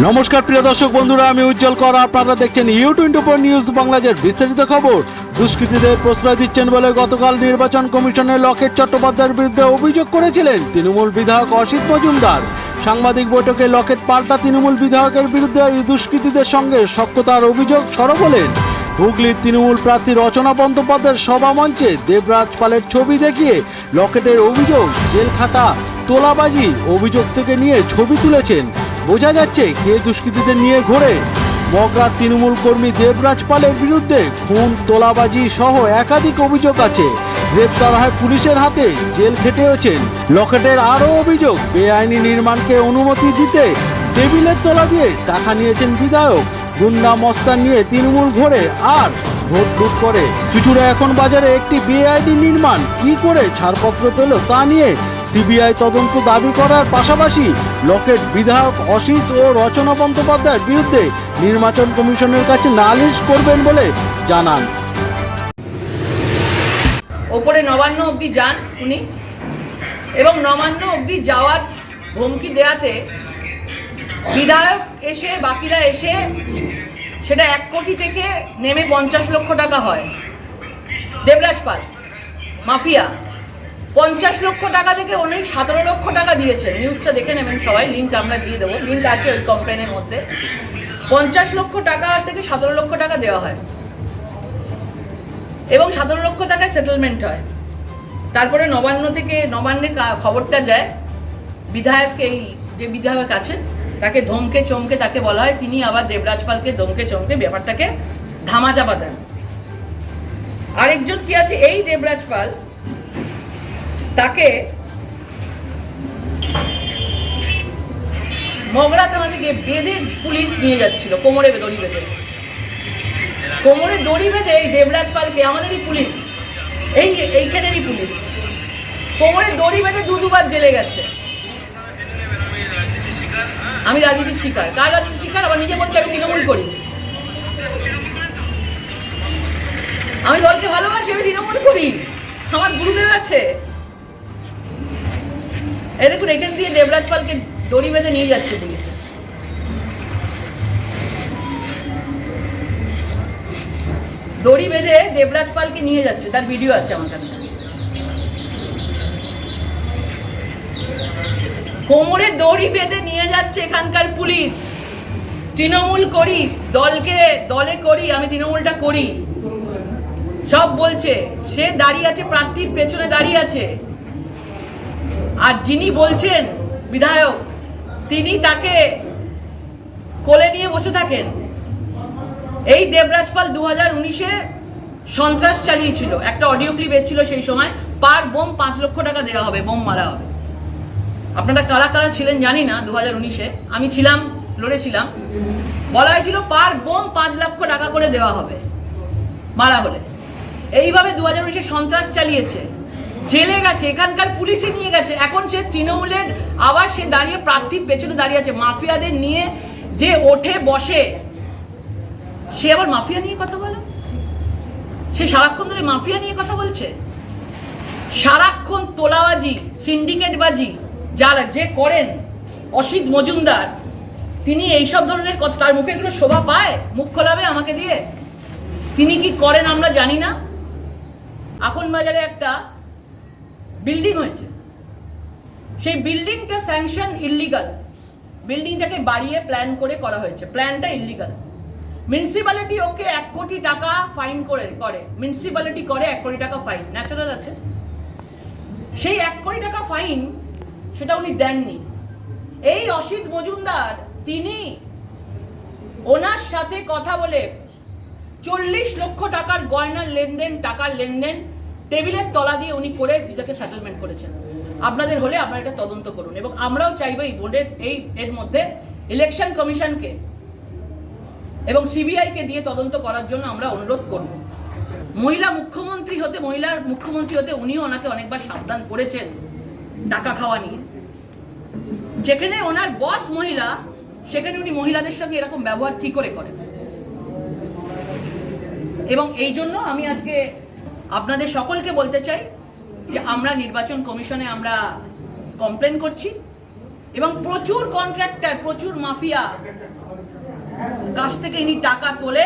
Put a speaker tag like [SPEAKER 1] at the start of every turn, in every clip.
[SPEAKER 1] নমস্কার, প্রিয় দর্শক বন্ধুরা, আমি উজ্জ্বল কর। আপনারা দেখছেন ইউ টোয়েন্টি ফোর নিউজ বাংলাদেশের বিস্তারিত খবর। দুষ্কৃতীদের প্রশ্রয় দিচ্ছেন বলে গতকাল নির্বাচন কমিশনের লকেট চট্টোপাধ্যায়ের বিরুদ্ধে অভিযোগ করেছিলেন তৃণমূল বিধায়ক অসিত মজুমদার। সাংবাদিক বৈঠকে লকেট পাল্টা তৃণমূল বিধায়কের বিরুদ্ধে দুষ্কৃতীদের সঙ্গে সক্যতার অভিযোগ সরব হলেন হুগলির তৃণমূল প্রার্থী রচনা বন্দ্যোপাধ্যায়ের সভা মঞ্চে দেবরাজ পালের ছবি দেখিয়ে লকেটের অভিযোগ, জেল খাটা, তোলাবাজি অভিযোগ থেকে নিয়ে ছবি তুলেছেন। বোঝা যাচ্ছে কে দুষ্কৃতীদের নিয়ে ঘোরে। মগরার তৃণমূল কর্মী দেবরাজ পালের বিরুদ্ধে খুন, তোলাবাজি সহ একাধিক অভিযোগ আছে। গ্রেপ্তার হয় পুলিশের হাতে, জেল খেটেওছেন। লকেটের আরও অভিযোগ, বেআইনি নির্মাণকে অনুমতি দিতে টেবিলের তলা দিয়ে টাকা নিয়েছেন বিধায়ক। গুন্ডা মস্তান নিয়ে তৃণমূল ঘোরে, আর ভোট লুট করে। চুচুড়া এখন বাজারে একটি বেআইনি নির্মাণ, কি করে ছাড়পত্র পেল তা নিয়ে সিবিআই তদন্ত দাবি করার পাশাপাশি লকেট বিধায়ক অসিত ও রচনা বন্দ্যোপাধ্যায়ের বিরুদ্ধে নির্বাচন কমিশনের কাছে নালিশ করবেন বলে জানান।
[SPEAKER 2] ওপরে নবান্ন অবধি যান উনি। এবং নবান্ন অবধি যাওয়ার ধমকি দেয়াতে বিধায়ক এসে, বাকিরা এসে সেটা এক কোটি থেকে নেমে পঞ্চাশ লক্ষ টাকা হয়। দেবরাজ পাল, মাফিয়া। পঞ্চাশ লক্ষ টাকা থেকে উনি সতেরো লক্ষ টাকা দিয়েছেন। নিউজটা দেখে নেবেন সবাই লিঙ্ক আমরা দিয়ে দেবো। লিঙ্ক আছে ওই কমপ্লেনের মধ্যে। পঞ্চাশ লক্ষ টাকা থেকে সতেরো লক্ষ টাকা দেওয়া হয়। এবং সতেরো লক্ষ টাকায় সেটেলমেন্ট হয়। তারপরে নবান্ন থেকে নবান্নে খবরটা যায়। বিধায়ক এই যে বিধায়ক আছেন, তাকে ধমকে চমকে তাকে বলা হয়। তিনি আবার দেবরাজ পালকে ধমকে চমকে ব্যাপারটাকে ধামাচাপা দেন। আরেকজন কি আছে? এই দেবরাজ পাল তাকে মগরা থানা থেকে বেঁধে পুলিশ নিয়ে যাচ্ছিল, কোমরে দড়ি বেঁধে। কোমরে দড়ি বেঁধে এই দেবরাজ পালকে, আমাদেরই পুলিশ, এই এইখানেরই পুলিশ, কোমরে দড়ি বেঁধে দু দুবার জেলে গেছে। আমি রাজনীতির শিকার, কার রাজনীতির শিকার? আবার নিজে বলছে, আমি তৃণমূল করি। আমি দলকে ভালোবাসি, আমি তৃণমূল করি। আমার গুরুদেব আছে। এই দেখুন, এখান দিয়ে দেবরাজ পালকে দড়ি বেঁধে নিয়ে যাচ্ছে পুলিশ। দড়ি বেঁধে দেবরাজ পালকে নিয়ে যাচ্ছে, তার ভিডিও আছে আমার কাছে। কোমরে দড়ি বেঁধে নিয়ে যাচ্ছে এখানকার পুলিশ। তৃণমূল করি, দলকে, দলে করি, আমি তৃণমূলটা করি। সব বলছে, সে দাঁড়িয়ে আছে, প্রার্থীর পেছনে দাঁড়িয়ে আছে। আর যিনি বলছেন, বিধায়ক, তিনি তাকে কোলে নিয়ে বসে থাকেন। এই দেবরাজ পাল দু হাজার উনিশে সন্ত্রাস চালিয়েছিল। একটা অডিও ক্লিপ এসেছিল সেই সময়, পার বোম পাঁচ লক্ষ টাকা দেওয়া হবে, বোম মারা হবে। আপনারা কারা কারা ছিলেন জানি না দু হাজার উনিশে। আমি ছিলাম লড়েছিলাম বলা হয়েছিল পার বোম পাঁচ লক্ষ টাকা করে দেওয়া হবে, মারা হলে। এইভাবে দু হাজার উনিশে সন্ত্রাস চালিয়েছে। জেলে গেছে, এখানকার পুলিশে নিয়ে গেছে। এখন সে তৃণমূলের আবার সে দাঁড়িয়ে প্রার্থীর পেছনে দাঁড়িয়ে আছে, মাফিয়াদের নিয়ে যে ওঠে, বসে। সে আবার মাফিয়া নিয়ে কথা বলে? সে সারাক্ষণ ধরে মাফিয়া নিয়ে কথা বলছে? সারাক্ষণ তোলাবাজি, সিন্ডিকেটবাজি, যারা যে করেন, অসিত মজুমদার, তিনি এইসব ধরনের কথা তার মুখে এগুলো শোভা পায়? মুখ খোলাবে আমাকে দিয়ে? তিনি কি করেন আমরা জানি না। এখন বাজারে একটা বিল্ডিং হয়েছে। সেই বিল্ডিংটা স্যাংশন ইল্লিগাল বিল্ডিংটাকে বাড়িয়ে প্ল্যান করে করা হয়েছে। প্ল্যানটা ইল্লিগাল মিউনিসিপ্যালিটি ওকে এক কোটি টাকা ফাইন করে করে। মিউনিসিপ্যালিটি করে এক কোটি টাকা ফাইন ন্যাচারাল আছে। সেই এক কোটি টাকা ফাইন সেটা উনি দেননি। এই অসিত মজুমদার, তিনি ওনার সাথে কথা বলে চল্লিশ লক্ষ টাকার গয়নার লেনদেন, টাকার লেনদেন টেবিলের তলা দিয়ে উনি করে যেটাকে সেটেলমেন্ট করেছেন। আপনাদের হলে আপনারা এটা তদন্ত করুন এবং আমরাও চাইব এই বোর্ডের এই এর মধ্যে ইলেকশন কমিশনকে এবং সিবিআইকে দিয়ে তদন্ত করার জন্য আমরা অনুরোধ করব। মহিলা মুখ্যমন্ত্রী হতে মহিলার মুখ্যমন্ত্রী হতে উনিও ওনাকে অনেকবার সাবধান করেছেন টাকা খাওয়া নিয়ে। যেখানে ওনার বস মহিলা, সেখানে উনি মহিলাদের সঙ্গে এরকম ব্যবহার কি করে করেন। এবং এই জন্য আমি আজকে আপনাদের সকলকে বলতে চাই যে আমরা নির্বাচন কমিশনে আমরা কমপ্লেন করছি এবং প্রচুর কন্ট্রাক্টর প্রচুর মাফিয়া কাছ থেকে ইনি টাকা তোলে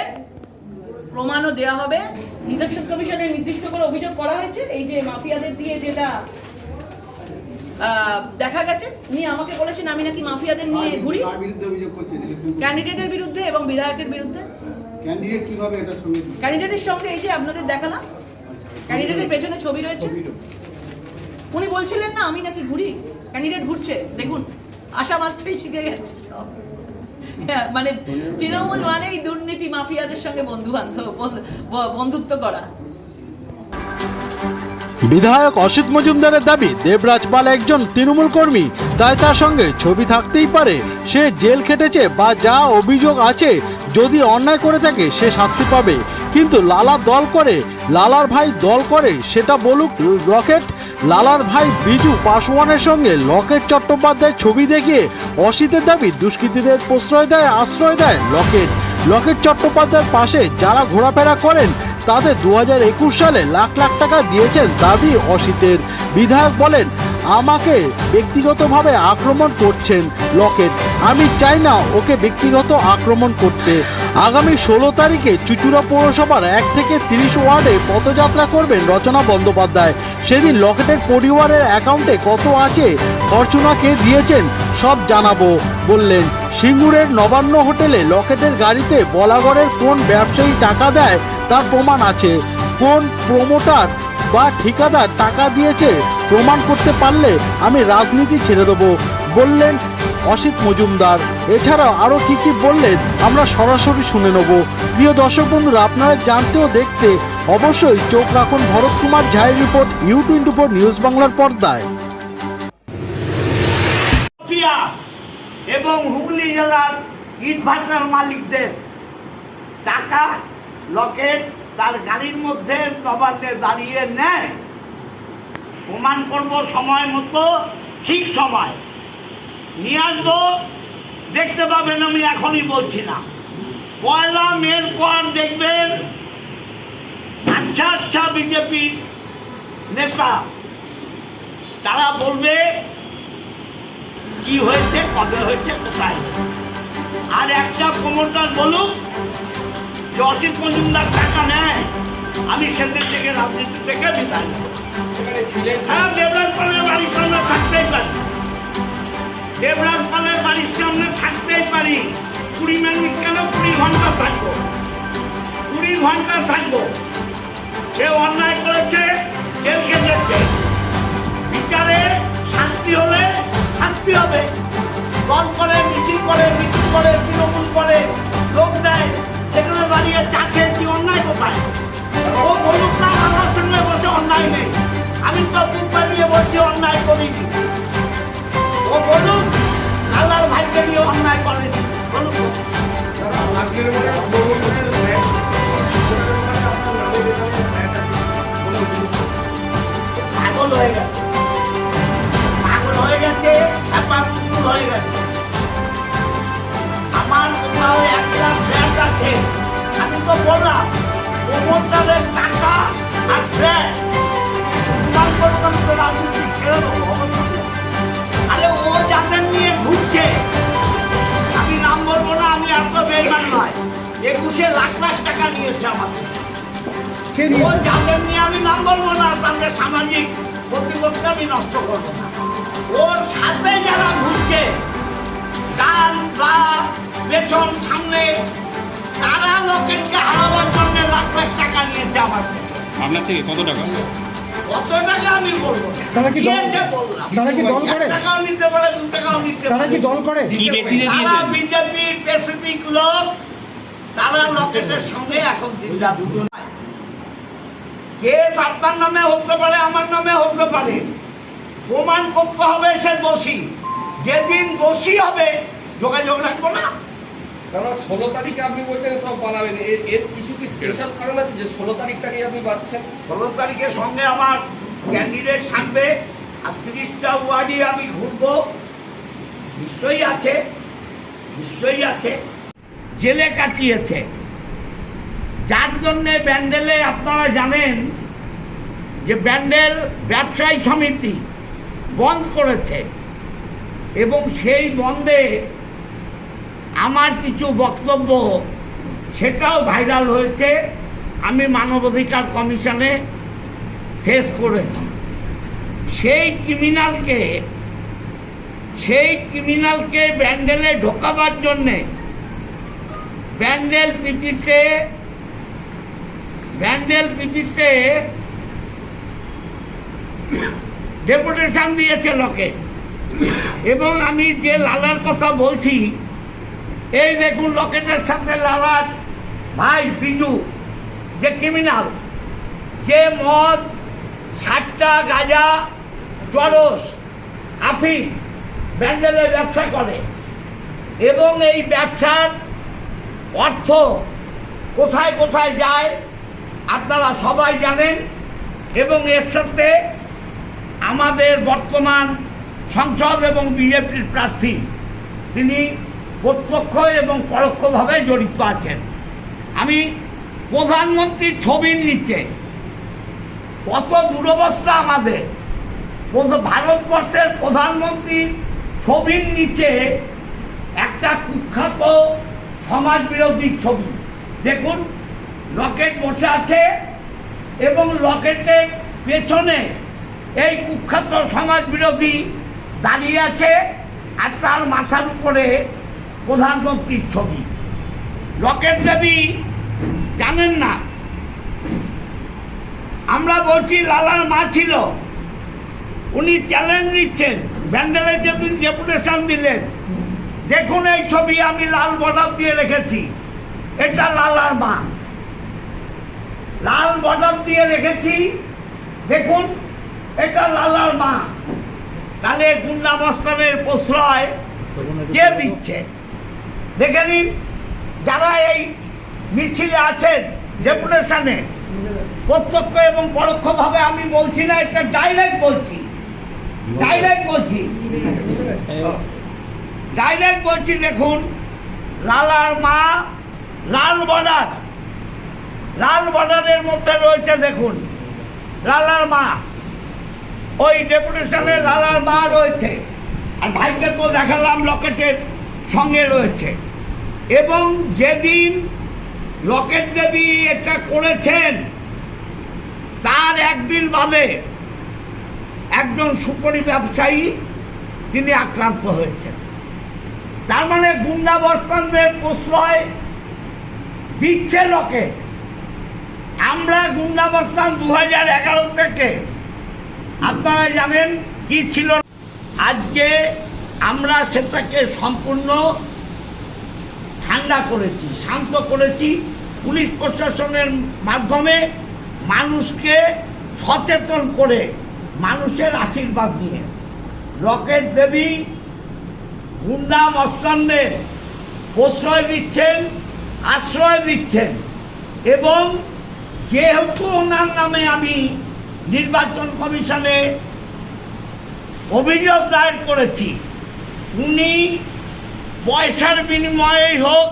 [SPEAKER 2] প্রমাণও দেওয়া হবে। নির্বাচন কমিশনের নির্দিষ্ট করে অভিযোগ করা হয়েছে। এই যে মাফিয়াদের দিয়ে যেটা দেখা গেছে উনি আমাকে বলেছেন আমি নাকি মাফিয়াদের নিয়ে ঘুরি। ক্যান্ডিডেটের বিরুদ্ধে এবং বিধায়কের বিরুদ্ধে।
[SPEAKER 3] ক্যান্ডিডেট কীভাবে সঙ্গে
[SPEAKER 2] ক্যান্ডিডেটের সঙ্গে এই যে আপনাদের দেখালাম ক্যান্ডিডেটের পেছনে ছবি রয়েছে? উনি বলছিলেন না আমি নাকি ঘুরি। ক্যান্ডিডেট ঘুরছে দেখুন আশা মাত্রই শিখে গেছে। হ্যাঁ, মানে তৃণমূল মানেই দুর্নীতি মাফিয়াদের সঙ্গে বন্ধু বান্ধব বন্ধুত্ব করা।
[SPEAKER 1] বিধায়ক অসিত মজুমদারের দাবি দেবরাজ পাল একজন তৃণমূল কর্মী তাই তার সঙ্গে ছবি থাকতেই পারে। সে জেল খেটেছে বা যা অভিযোগ আছে যদি অন্যায় করে থাকে সে শাস্তি পাবে। কিন্তু লালা দল করে, লালার ভাই দল করে, সেটা বলুক রকেট। লালার ভাই বিজু পাসওয়ানের সঙ্গে লকেট চট্টোপাধ্যায় ছবি দেখিয়ে অসিতের দাবি, দুষ্কৃতীদের প্রশ্রয় দেয়, আশ্রয় দেয় লকেট। লকেট চট্টোপাধ্যায়ের পাশে যারা ঘোরাফেরা করেন, তাদের দু একুশ সালে লাখ লাখ টাকা দিয়েছেন দাবি অসিতের। বিধায়ক বলেন, আমাকে ব্যক্তিগতভাবে আক্রমণ করছেন লকেট। আমি চাই না ওকে ব্যক্তিগত আক্রমণ করতে। আগামী ষোলো তারিখে চুচুড়া পৌরসভার এক থেকে তিরিশ ওয়ার্ডে পদযাত্রা করবেন রচনা বন্দ্যোপাধ্যায়। সেদিন লকেটের পরিবারের অ্যাকাউন্টে কত আছে ফরচুনাকে দিয়েছেন সব জানাব, বললেন। সিঙ্গুরের নবান্ন হোটেলে লকেটের গাড়িতে বলাগড়ের কোন ব্যবসায়ী টাকা দেয় তার প্রমাণ আছে। কোন প্রমোটার বা ঠিকাদার টাকা দিয়েছে প্রমাণ করতে পারলে আমি রাজনীতি ছেড়ে দেবো, বললেন অসিত মজুমদার। এছাড়াও আরও কি কি বললেন, আমরা সরাসরি শুনে নেব। প্রিয় দর্শক বন্ধুরা, আপনারা জানতে ও দেখতে অবশ্যই চোখ রাখুন ভরত কুমার ঝায়ের রিপোর্ট, ইউ ফোর নিউজ বাংলার পর্দায়।
[SPEAKER 4] এবং হুগলি জেলার ইট ভাটার মালিকদের টাকা, লকেট তার গাড়ির মধ্যে নবান্নে দাঁড়িয়ে নেয়। প্রমাণ করব সময় মতো, ঠিক সময়। নিয়ে আসব। দেখতে পাবেন আমি এখনই বলছি না। পয়লা মের পর দেখবেন আচ্ছা আচ্ছা বিজেপি নেতা তারা বলবে কি হয়েছে কবে হয়েছে কোথায় আর একটা প্রমোটার বলুক যে অসিত মজুমদার টাকা নেয় আমি সেদিন থেকে রাজনীতি থেকে বিদায় নেব। হ্যাঁ দেবরাজ পালের বাড়ির সামনে থাকতেই পারি। দেবরাজ পালের বাড়ির সামনে থাকতেই পারি। কুড়ি মিনিট কেন কুড়ি ঘণ্টা থাকব? কুড়ি ঘণ্টা থাকব। সে অন্যায় করেছে জেল বিচারে শাস্তি হলে শাস্তি হবে। দল করে, মিছিল করে, মিটিং করে, তৃণমূল করে লাখ টাকা নিয়েছে আমার থেকে। ও যাদের নিয়ে আমি নাম বলব না তাদের সামাজিক প্রতিপত্তি আমি নষ্ট করব না। ওর সাথে যারা ঘুরছে ডান বা পেছন সামনে তারা লোকেরকে হারাবার জন্য লাখ লাখ টাকা নিয়েছে আমার থেকে
[SPEAKER 5] আপনার থেকে কত টাকা?
[SPEAKER 4] কত টাকা আমি বলব?
[SPEAKER 6] তারা কি দল- তারা কি দল করে?
[SPEAKER 4] টাকাও নিতে পারে দু টাকাও নিতে
[SPEAKER 6] তারা কি দল করে?
[SPEAKER 5] কি বেসিসে
[SPEAKER 4] তারা
[SPEAKER 5] দিয়েছেন
[SPEAKER 4] বিজেপি লোক তারা লোকেদের সঙ্গে এখন দিনটা দুটো নাই। কেস আপনার নামে হতে পারে আমার নামে হতে পারে? প্রমাণ করতে হবে সে দোষী। যেদিন দোষী হবে যোগাযোগ রাখব না।
[SPEAKER 7] দাদা ষোলো তারিখে আপনি বলছেন সব বানাবেন। এর এর কিছু কি স্পেশাল কারণ আছে যে ষোলো তারিখটাকেই আপনি পাচ্ছেন
[SPEAKER 4] ষোলো তারিখের সঙ্গে আমার ক্যান্ডিডেট থাকবে। আর তিরিশটা ওয়ার্ডই আমি ঘুরবো। নিশ্চয়ই আছে। নিশ্চয়ই আছে। জেলে কাটিয়েছে। যার জন্যে ব্যান্ডেলে আপনারা জানেন যে ব্যান্ডেল ব্যবসায়ী সমিতি বন্ধ করেছে এবং সেই বন্ধে আমার কিছু বক্তব্য সেটাও ভাইরাল হয়েছে, আমি মানবাধিকার কমিশনে ফেস করেছি। সেই ক্রিমিনালকে সেই ক্রিমিনালকে ব্যান্ডেলে ঢোকাবার জন্যে ব্যান্ডেল পিপিতে ব্যান্ডেল পিপিতে ডেপুটেশন দিয়েছে লোকে। এবং আমি যে লালার কথা বলছি, এই দেখুন লকেটের সাথে লালার ভাই বিজু, যে ক্রিমিনাল যে মদ, সাতটা গাজা চরস আফি ব্যান্ডেলে ব্যবসা করে। এবং এই ব্যবসার অর্থ কোথায় কোথায় যায় আপনারা সবাই জানেন এবং এর সাথে আমাদের বর্তমান সংসদ এবং বিজেপির প্রার্থী তিনি প্রত্যক্ষ এবং পরোক্ষভাবে জড়িত আছেন। আমি প্রধানমন্ত্রীর ছবির নিচে কত দুরবস্থা আমাদের ভারতবর্ষের প্রধানমন্ত্রীর ছবির নিচে একটা কুখ্যাত সমাজ বিরোধী ছবি। দেখুন লকেট বসে আছে এবং লকেটের পেছনে এই কুখ্যাত সমাজ বিরোধী দাঁড়িয়ে আছে আর তার মাথার উপরে প্রধানমন্ত্রীর ছবি। লকেট দেবী জানেন না? আমরা বলছি লালার মা ছিল। উনি চ্যালেঞ্জ দিচ্ছেন ব্যান্ডেলে যেদিন ডেপুটেশন দিলেন দেখুন এই ছবি আমি লাল বর্ডার দিয়ে রেখেছি। এটা লালার মা। লাল বর্ডার দিয়ে রেখেছি। দেখুন এটা লালার মা। তাহলে গুন্ডা মস্তানের প্রশ্রয় কে দিচ্ছে? দেখে নিন যারা এই মিছিলে আছেন ডেপুটেশনে প্রত্যক্ষ এবং পরোক্ষভাবে আমি বলছি না এটা ডাইরেক্ট বলছি। ডাইরেক্ট বলছি। ডাইরেক্ট বলছি, দেখুন, লালার মা, লাল বর্ডার। লাল বর্ডারের মধ্যে রয়েছে, দেখুন, লালার মা। ওই ডেপুটেশনে লালার মা রয়েছে। আর ভাইকে তো দেখালাম লকেটের সঙ্গে রয়েছে। এবং যেদিন লকেট দেবী এটা করেছেন, তার একদিন বাদে একজন সুপরি ব্যবসায়ী তিনি আক্রান্ত হয়েছেন। তার মানে গুন্ডাবস্তানদের প্রশ্রয় দিচ্ছে লোকে। আমরা গুন্ডাবস্তান দু হাজার এগারো থেকে। আপনারা জানেন কি ছিল? আজকে আমরা সেটাকে সম্পূর্ণ ঠান্ডা করেছি, শান্ত করেছি। পুলিশ প্রশাসনের মাধ্যমে মানুষকে সচেতন করে, মানুষের আশীর্বাদ নিয়ে। রকেট দেবী গুন্ডা মস্তানদের প্রশ্রয় দিচ্ছেন, আশ্রয় দিচ্ছেন। এবং যেহেতু ওনার নামে আমি নির্বাচন কমিশনে অভিযোগ দায়ের করেছি, উনি পয়সার বিনিময়ে হোক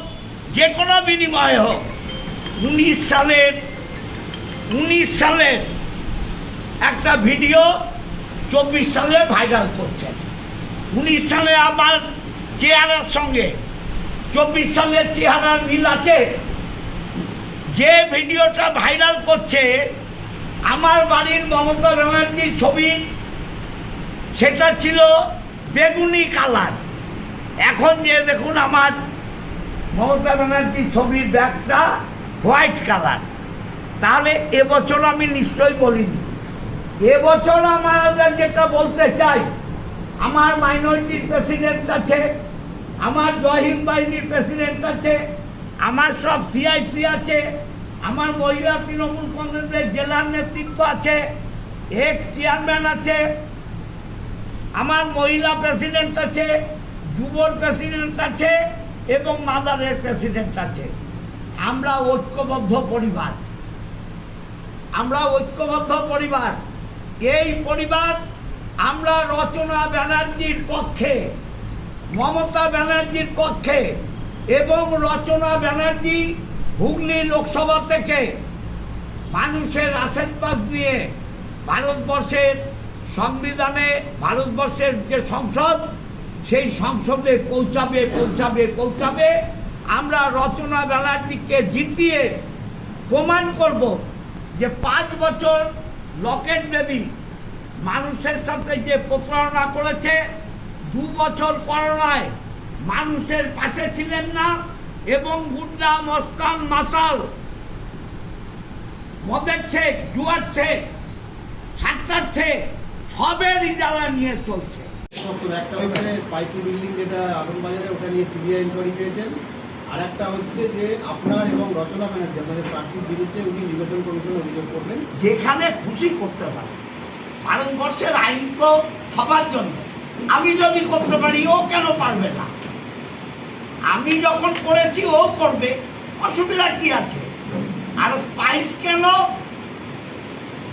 [SPEAKER 4] যে কোনো বিনিময়ে হোক, উনিশ সালের উনিশ সালের একটা ভিডিও চব্বিশ সালে ভাইরাল করছেন। উনিশ সালে আমার চেহারার সঙ্গে। চব্বিশ সালের চেহারার মিল আছে। যে ভিডিওটা ভাইরাল করছে, আমার বাড়ির মমতা ব্যানার্জির ছবি, সেটা ছিল বেগুনি কালার। এখন যে দেখুন আমার মমতা ব্যানার্জির ছবির ব্যাগটা হোয়াইট কালার। তাহলে এবছর আমি নিশ্চয়ই বলিনি। এবছর আমার যেটা বলতে চাই আমার মাইনরিটির প্রেসিডেন্ট আছে, আমার জয়হিন্দ বাহিনীর প্রেসিডেন্ট আছে, আমার সব সিআইসি আছে, আমার মহিলা তৃণমূল কংগ্রেসের জেলার নেতৃত্ব আছে এক্স চেয়ারম্যান আছে, আমার মহিলা প্রেসিডেন্ট আছে, যুবর প্রেসিডেন্ট আছে এবং মাদারের প্রেসিডেন্ট আছে। আমরা ঐক্যবদ্ধ পরিবার। আমরা ঐক্যবদ্ধ পরিবার। এই পরিবার আমরা রচনা ব্যানার্জির পক্ষে, মমতা ব্যানার্জির পক্ষে এবং রচনা ব্যানার্জি হুগলি লোকসভা থেকে মানুষের আশীর্বাদ নিয়ে ভারতবর্ষের সংবিধানে, ভারতবর্ষের যে সংসদ, সেই সংসদে পৌঁছাবে পৌঁছাবে পৌঁছাবে। আমরা রচনা ব্যানার্জিকে জিতিয়ে প্রমাণ করব যে পাঁচ বছর লকেট দেবী মানুষের সাথে যে প্রতারণা করেছে দু বছর করোনায় মানুষের পাশে ছিলেন না এবং গুন্ডা মস্তান মাতাল মদের ঠেক জুয়ার ঠেক সাতটার ঠেক সবের ইজারা নিয়ে চলছে।
[SPEAKER 3] একটা হচ্ছে স্পাইসি বিল্ডিং যেটা আলমবাজারে ওটা নিয়ে সিবিআই ইনকোয়ারি চেয়েছেন। আর একটা হচ্ছে যে আপনার এবং রচনা ব্যানার্জি আপনাদের প্রার্থীর বিরুদ্ধে উনি নির্বাচন কমিশনে অভিযোগ করবেন।
[SPEAKER 4] যেখানে খুশি করতে পারে। ভারতবর্ষের আইন তো সবার জন্য। আমি যদি করতে পারি ও কেন পারবে না? আমি যখন করেছি ও করবে। অসুবিধা কি আছে? আর স্পাইস কেন?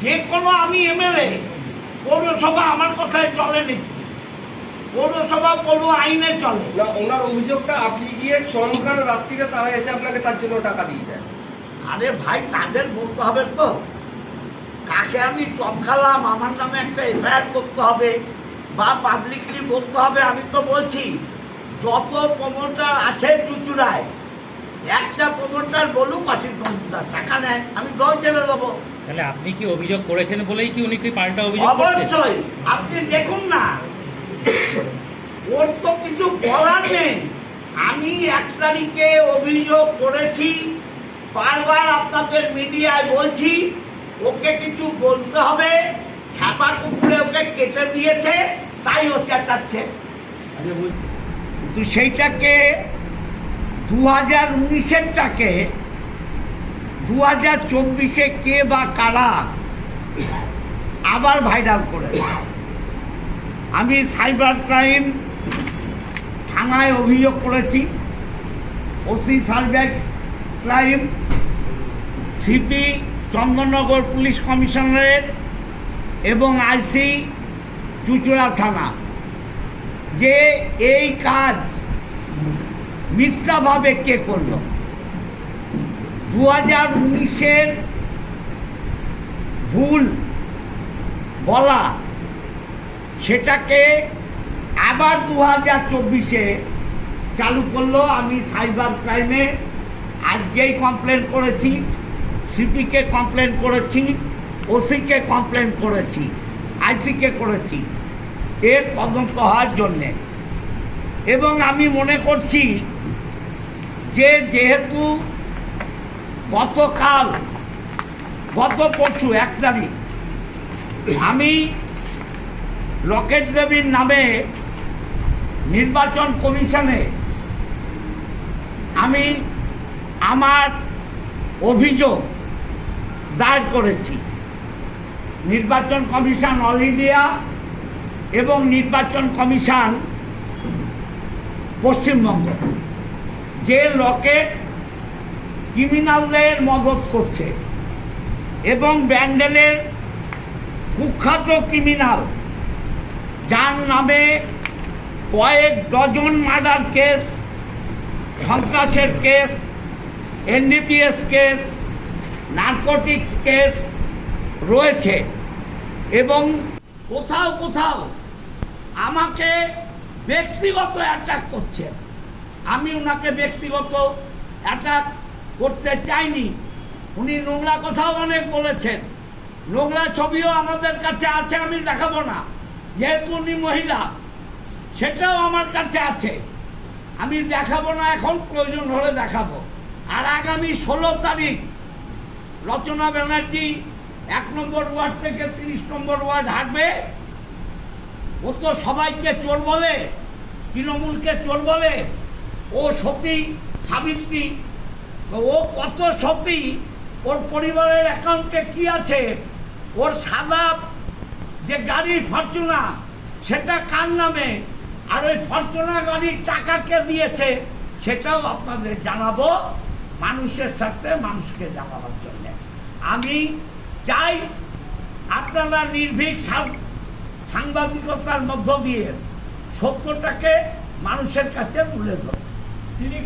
[SPEAKER 4] যে কোনো আমি এমএলএ পৌরসভা আমার কথায় চলে নিচ্ছি পৌরসভা পৌর আইনে চলে।
[SPEAKER 7] না ওনার অভিযোগটা আপনি গিয়ে চমকান রাত্রিরে তারা এসে আপনাকে তার জন্য টাকা দিয়ে যায়
[SPEAKER 4] আরে ভাই তাদের বলতে হবে তো। কাকে আমি চমকালাম আমার নামে একটা এফআইআর করতে হবে বা পাবলিকলি বলতে হবে আমি তো বলছি যত প্রমোটার আছে চুচুড়ায় একটা প্রমোটার বলুক অসিত মজুমদার টাকা নেয় আমি দল ছেড়ে দেবো।
[SPEAKER 5] তাহলে আপনি কি অভিযোগ করেছেন বলেই কি উনি কি পাল্টা অভিযোগ
[SPEAKER 4] অবশ্যই আপনি দেখুন না ওর তো কিছু বলার নেই। আমি এক তারিখে অভিযোগ করেছি বারবার আপনাদের মিডিয়ায় বলছি ওকে কিছু বলতে হবে। খ্যাপা কুকুরে ওকে কেটে দিয়েছে তাই ও চেঁচাচ্ছে।
[SPEAKER 3] আচ্ছা
[SPEAKER 4] কিন্তু সেইটাকে দু হাজার উনিশেরটাকে দু হাজার চব্বিশে কে বা কারা আবার ভাইরাল করেছে। আমি সাইবার ক্রাইম থানায় অভিযোগ করেছি OC cyber crime CP Chandannagar police কমিশনারের এবং আইসি চুচুড়া থানা। যে এই কাজ মিথ্যাভাবে কে করল? দু হাজার উনিশের ভুল বলা, সেটাকে আবার দু হাজার চব্বিশে চালু করল। আমি সাইবার ক্রাইমে আজকেই কমপ্লেন করেছি। সিপিকে কমপ্লেন করেছি, ওসিকে কমপ্লেন করেছি, আইসিকে করেছি। এর তদন্ত হওয়ার জন্যে। এবং আমি মনে করছি যে যেহেতু গতকাল, গত পরশু, এক তারিখ, আমি লকেট দেবীর নামে নির্বাচন কমিশনে আমি আমার অভিযোগ দায়ের করেছি। নির্বাচন কমিশন অল ইন্ডিয়া এবং নির্বাচন কমিশন পশ্চিমবঙ্গ। যে লকেট ক্রিমিনালদের মদত করছে এবং ব্যান্ডেলের কুখ্যাত ক্রিমিনাল, যার নামে কয়েক ডজন মার্ডার কেস, সন্ত্রাসের case, NDPS case narcotics case রয়েছে এবং কোথাও কোথাও আমাকে ব্যক্তিগত অ্যাটাক করছে। আমি ওনাকে ব্যক্তিগত অ্যাটাক করতে চাইনি। উনি নোংরা কথাও অনেক বলেছেন। নোংরা ছবিও আমাদের কাছে আছে, আমি দেখাবো না। যেহেতু উনি মহিলা, সেটাও আমার কাছে আছে। আমি দেখাবো না, এখন প্রয়োজন হলে দেখাবো। আর আগামী ষোলো তারিখ রচনা ব্যানার্জি এক নম্বর ওয়ার্ড থেকে তিরিশ নম্বর ওয়ার্ড হাঁটবে। ও তো সবাইকে চোর বলে, তৃণমূলকে চোর বলে। ও সতী সাবিত্রী। ও কত সতী, ওর পরিবারের অ্যাকাউন্টে কি আছে? ওর সাদা যে গাড়ি ফরচুনা, সেটা কার নামে? আর ওই ফরচুনা গাড়ির টাকা কে দিয়েছে, সেটাও আপনাদের জানাব। মানুষের সাথে মানুষকে জানাবার জন্য। আমি চাই আপনারা নির্ভীক সাংবাদিকতার মধ্য দিয়ে সত্যটাকে মানুষের কাছে তুলে ধরেন। তিনি